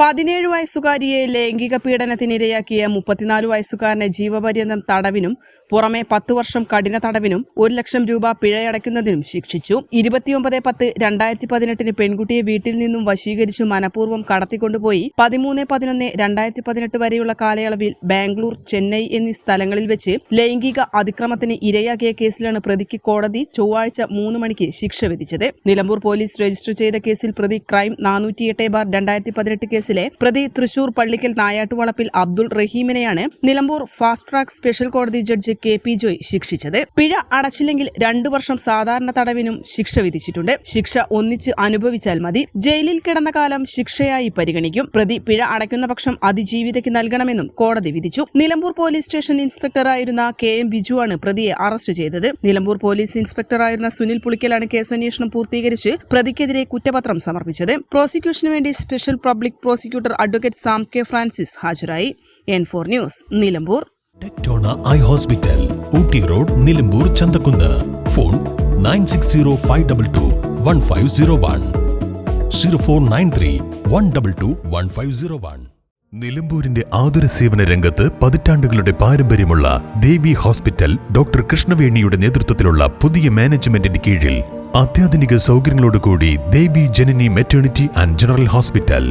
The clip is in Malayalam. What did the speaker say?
പതിനേഴ് വയസ്സുകാരിയെ ലൈംഗിക പീഡനത്തിനിരയാക്കിയ മുപ്പത്തിനാല് വയസ്സുകാരനെ ജീവപര്യന്തം തടവിനും പുറമെ പത്തു വർഷം കഠിന തടവിനും ഒരു ലക്ഷം രൂപ പിഴയടയ്ക്കുന്നതിനും ശിക്ഷിച്ചു. ഇരുപത്തിയൊമ്പത് പത്ത് രണ്ടായിരത്തി പതിനെട്ടിന് പെൺകുട്ടിയെ വീട്ടിൽ നിന്നും വശീകരിച്ചു മനഃപൂർവം കടത്തിക്കൊണ്ടുപോയി. പതിമൂന്ന് പതിനൊന്ന് രണ്ടായിരത്തി പതിനെട്ട് വരെയുള്ള കാലയളവിൽ ബാംഗ്ലൂർ ചെന്നൈ എന്നീ സ്ഥലങ്ങളിൽ വെച്ച് ലൈംഗിക അതിക്രമത്തിന് ഇരയാക്കിയ കേസിലാണ് പ്രതിക്ക് കോടതി ചൊവ്വാഴ്ച മൂന്ന് മണിക്ക് ശിക്ഷ വിധിച്ചത്. നിലമ്പൂർ പോലീസ് രജിസ്റ്റർ ചെയ്ത കേസിൽ പ്രതി ക്രൈം നാനൂറ്റിയെട്ട് ബാർ രണ്ടായിരത്തി പതിനെട്ട് കേസിലെ പ്രതി തൃശൂർ പള്ളിക്കൽ നായാട്ടുവളപ്പിൽ അബ്ദുൾ റഹീമിനെയാണ് നിലമ്പൂർ ഫാസ്റ്റ് ട്രാക്ക് സ്പെഷ്യൽ കോടതി ജഡ്ജി കെ പി ജോയ് ശിക്ഷിച്ചത്. പിഴ അടച്ചില്ലെങ്കിൽ രണ്ടു വർഷം സാധാരണ തടവിനും ശിക്ഷ വിധിച്ചിട്ടുണ്ട്. ശിക്ഷ ഒന്നിച്ച് അനുഭവിച്ചാൽ മതി. ജയിലിൽ കിടന്ന കാലം ശിക്ഷയായി പരിഗണിക്കും. പ്രതി പിഴ അടയ്ക്കുന്ന പക്ഷം അതിജീവിതയ്ക്ക് നൽകണമെന്നും കോടതി വിധിച്ചു. നിലമ്പൂർ പോലീസ് സ്റ്റേഷൻ ഇൻസ്പെക്ടറായിരുന്ന കെ എം ബിജുവാണ് പ്രതിയെ അറസ്റ്റ് ചെയ്തത്. നിലമ്പൂർ പോലീസ് ഇൻസ്പെക്ടറായിരുന്ന സുനിൽ പുളിക്കലാണ് കേസന്വേഷണം പൂർത്തീകരിച്ച് പ്രതിക്കെതിരെ കുറ്റപത്രം സമർപ്പിച്ചത്. പ്രോസിക്യൂഷന് വേണ്ടി special public prosecutor advocate Sam K Francis ഹാജരായി. N four news Nilambur. Tectona eye hospital Ooty road Nilambur Chanthakkunnu. Phone nine six zero five double two one five zero one. Zero four nine three one double two one five zero one. നിലമ്പൂരിന്റെ ആതുര സേവന രംഗത്ത് പതിറ്റാണ്ടുകളുടെ പാരമ്പര്യമുള്ള ദേവി ഹോസ്പിറ്റൽ ഡോക്ടർ കൃഷ്ണവേണിയുടെ നേതൃത്വത്തിലുള്ള പുതിയ മാനേജ്മെന്റിന്റെ കീഴിൽ അത്യാധുനിക സൗകര്യങ്ങളോടുകൂടി Devi Janani maternity and general hospital.